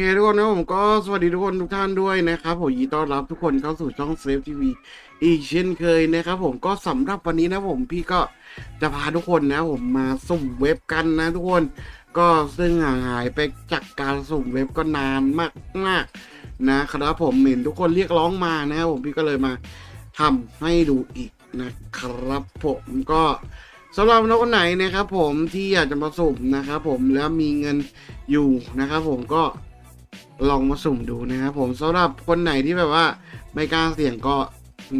โอเคทุกคนนะผมก็สวัสดีทุกคนทุกท่านด้วยนะครับผมยินดีต้อนรับทุกคนเข้าสู่ช่องเซฟทีวีอีกเช่นเคยนะครับผมก็สำหรับวันนี้นะผมพี่ก็จะพาทุกคนนะผมมาสุ่มเว็บกันนะทุกคนก็ซึ่งห่างหายไปจากการสุ่มเว็บก็นานมากมากนะครับผมเห็นทุกคนเรียกร้องมานะครับผมพี่ก็เลยมาทำให้ดูอีกนะครับผมก็สำหรับน้องคนไหนนะครับผมที่อยากจะมาสุ่มนะครับผมแล้วมีเงินอยู่นะครับผมก็ ลองมาสุ่มดูนะครับผมสำหรับคนไหนที่แบบว่าไม่กล้าเสี่ยงก็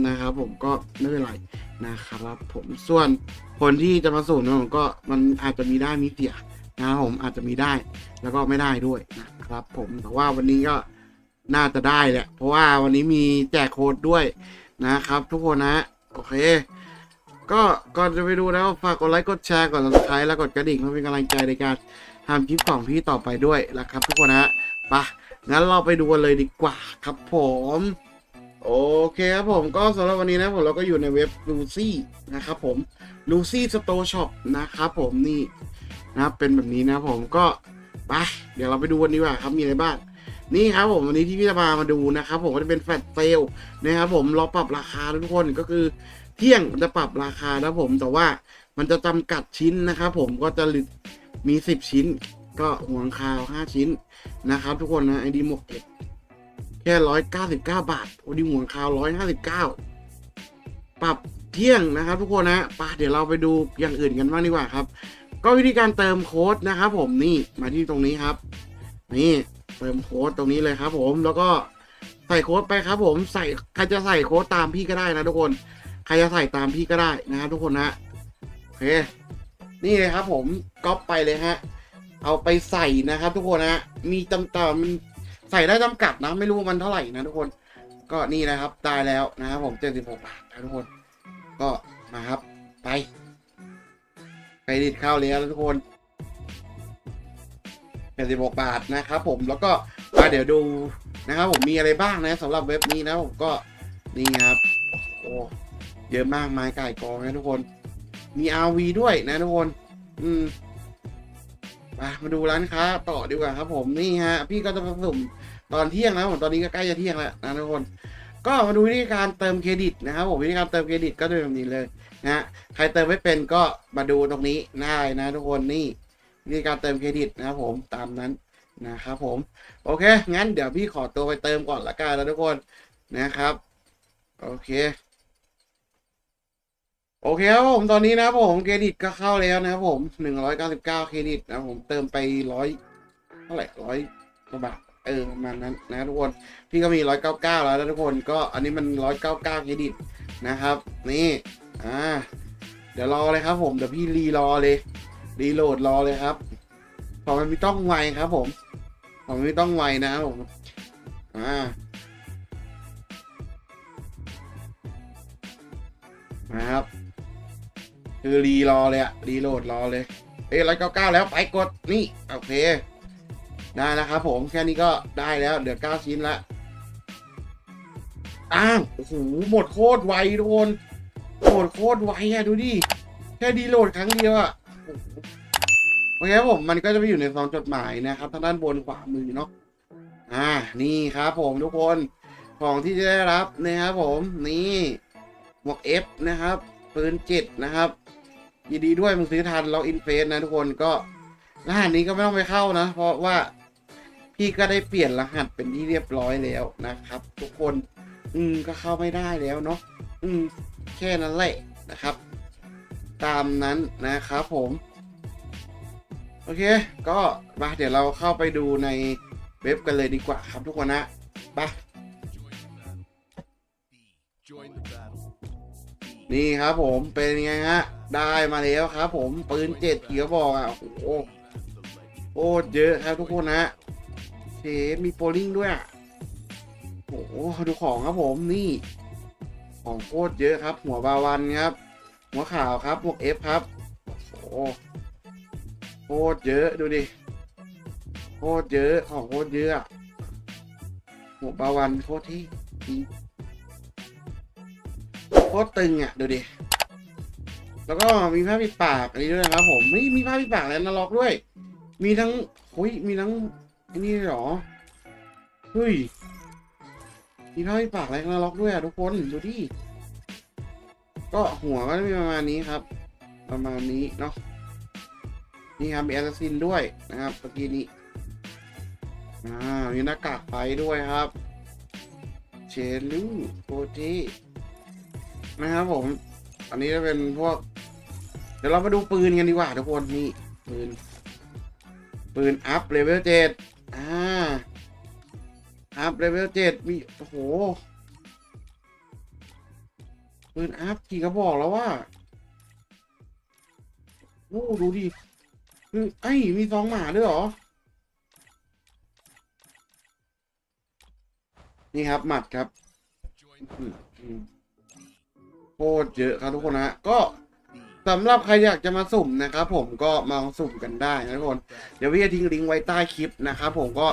นะครับผมก็ไม่เป็นไรนะครับผมส่วนคนที่จะมาสุ่มนะผมก็มันอาจจะมีได้มีเสียนะครับผมอาจจะมีได้แล้วก็ไม่ได้ด้วยนะครับผมแต่ว่าวันนี้ก็น่าจะได้แหละเพราะว่าวันนี้มีแจกโค้ดด้วยนะครับ ทุกคนนะโอเค ก็ก่อนจะไปดูแล้วฝากกดไลค์กดแชร์กด subscribe แล้วกดกระดิ่งเพื่อเป็นกำลังใจในการทำคลิปของพี่ต่อไปด้วยนะครับ ทุกคนนะปะ งั้นเราไปดูกันเลยดีกว่าครับผม โอเคครับผมก็สำหรับวันนี้นะผมเราก็อยู่ในเว็บ Lucy นะครับผม Lucy Store Shop นะครับผมนี่นะครับเป็นแบบนี้นะผมก็ไปเดี๋ยวเราไปดูกันดีกว่าครับมีอะไรบ้างนี่ครับผมวันนี้ที่พี่จะพามาดูนะครับผมก็จะเป็นแฟลชเซลนะครับผมเราปรับราคาทุกคนก็คือ เที่ยงจะปรับราคานะผมแต่ว่ามันจะจำกัดชิ้นนะครับผมก็จะมี 10 ชิ้น ก็หัวคาว 5 ชิ้นนะครับ ทุกคนนะไอดีหมกเก็บแค่ร้อยเก้าสิบเก้าบาทโอดีหัวคาวร้อยห้าสิบเก้าปรับเที่ยงนะครับ ทุกคนนะปะเดี๋ยวเราไปดูอย่างอื่นกันบ้างดีกว่าครับ ก็วิธีการเติมโค้ดนะครับผมนี่มาที่ตรงนี้ครับ นี่เติมโค้ดตรงนี้เลยครับผมแล้วก็ใส่โค้ดไปครับ ผมใส่ใครจะใส่โค้ดตามพี่ก็ได้นะทุกคน ใครจะใส่ตามพี่ก็ได้นะครับทุกคนนะโอเคนี่เลยครับผมก๊อปไปเลยฮะ เอาไปใส่นะครับทุกคนนะ มีจำกัดมันใส่ได้จำกัดนะ ไม่รู้มันเท่าไหร่นะทุกคน ก็นี่นะครับได้แล้วนะครับผมเจ็ดสิบหกบาทนะทุกคน ก็มาครับ ไปเครดิตเข้าแล้วนะทุกคนเจ็ดสิบหกบาทนะครับผมแล้วก็มาเดี๋ยวดูนะครับผมมีอะไรบ้างนะสำหรับเว็บนี้นะผมก็นี่ครับโอ้เยอะมากไม้ไก่กองนะทุกคน มี RV ด้วยนะทุกคน อืม มามาดูร้านค้าต่อดีกว่าครับ ผมนี่ฮะ พี่ก็จะมาสุ่มตอนเที่ยงแล้วผมตอนนี้ก็ใกล้จะเที่ยงแล้วนะทุกคน ก็มาดูวิธีการเติมเครดิตนะครับผมวิธีการเติมเครดิตก็จะเป็นแบบนี้เลยนะฮะใครเติมไม่เป็นก็มาดูตรงนี้ได้นะ ทุกคนนี่วิธีการเติมเครดิตนะครับผมตามนั้นนะครับผม โอเค งั้นเดี๋ยวพี่ขอตัวไปเติมก่อนละกันแล้วทุกคนนะครับ โอเค โอเคครับผมตอนนี้นะครับผมเครดิตก็เข้าแล้วนะครับผมหนึ่งร้อยเก้าสิบเก้าเครดิตนะครับผมเติมไปร้อยเท่าไหร่ร้อยกว่าบาทเออประมาณนั้นนะทุกคนพี่ก็มีร้อยเก้าเก้าแล้วนะทุกคนก็อันนี้มันร้อยเก้าเก้าเครดิตนะครับ นี่อ่าเดี๋ยวรอเลยครับ ผมเดี๋ยวพี่รีรอเลย รีโหลดรอเลยครับพอมันไม่ต้องไวครับ ผมพอมันไม่ต้องไวนะครับผมอ่านะครับ คือรีรอเลยอะรีโหลดรอเลยเอ้ร้อยเก้าเก้าแล้วไปกดนี่โอเคได้แล้วครับผมแค่นี้ก็ได้แล้วเหลือเก้าชิ้นละอ้าวโอ้โหหมดโคตรไวทุกคนหมดโคตรไวอะดูดิแค่ดีโหลดครั้งเดียวอะโอเคครับผมมันก็จะไปอยู่ในซองจดหมายนะครับทางด้านบนขวามือเนาะอ่านี่ครับผมทุกคนของที่จะได้รับนะครับผมนี่หมวก F นะครับ ปืนเจ็ดนะครับยินดีด้วยมึงซื้อทันเราอินเฟสนะทุกคนก็รหัสนี้ก็ไม่ต้องไปเข้านะ เพราะว่าพี่ก็ได้เปลี่ยนรหัสเป็นที่เรียบร้อยแล้วนะครับ ทุกคน อืมก็เข้าไม่ได้แล้วเนาะอืมแค่นั้นแหละนะครับ ตามนั้นนะครับผมโอเค ก็มาเดี๋ยวเราเข้าไปดูในเว็บกันเลยดีกว่าครับทุกคนนะไป นี่ครับผมเป็นไงฮะได้มาแล้วครับ ผมปืนเจ็ดเขียวบอกอะโอ้โหโคตรเยอะครับทุกคนนะเชฟมีโปลิงด้วยอะโอ้โหดูของครับผมนี่ ของโคตรเยอะครับ หัวบาวันครับ หัวขาวครับหมวกเอฟครับโอ้โหโคตรเยอะดูดิโคตรเยอะของโคตรเยอะอะหัวปลาวันโคตรที่จริง โคตรตึงอะดูดิ แล้วก็มีผ้าปิดปากอันนี้ด้วยนะครับผมไม่มีผ้าปิดปากแล้วนาล็อกด้วย มีทั้งโอ้ยมีทั้งอันนี้หรอเฮ้ยมีผ้าปิดปากแล้วนาล็อกด้วยอะทุกคนดูดิก็หัวก็จะมีประมาณนี้ครับ ประมาณนี้เนาะนี่ครับมีแอสซินด้วยนะครับเมื่อกี้นี้อ่ามีหน้ากากไฟด้วยครับ เชลูโปเท นะครับผม อันนี้จะเป็นพวก เดี๋ยวเรามาดูปืนกันดีกว่าทุกคนนี่ปืน ปืนอัพเลเวลเจ็ดอ่าอัพเลเวลเจ็ดมีโอ้โหปืนอัพกี่กระบอกแล้วว่าโอ้ดูดิคือไอ้มีซองหมาด้วยเหรอ นี่ครับหมัดครับอืม คตรเยอะครับทุกคนนะก็สำหรับใครอยากจะมาสุ่มนะครับผมก็มาสุ่มกันได้นะทุกคน เดี๋ยวพี่จะทิ้งลิงก์ไว้ใต้คลิปนะครับผมก็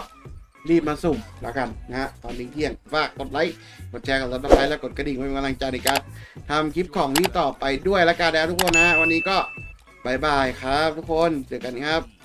รีบมาสุ่มแล้วกันนะฮะตอนนี้เที่ยงฝากกดไลค์กดแชร์กดซับสไครต์และกดกระดิ่งไว้เป็นกำลังใจในการทำคลิปของนี่ต่อไปด้วยแล้วกันนะทุกคนนะ วันนี้ก็บายบายครับ ทุกคนเจอกันครับ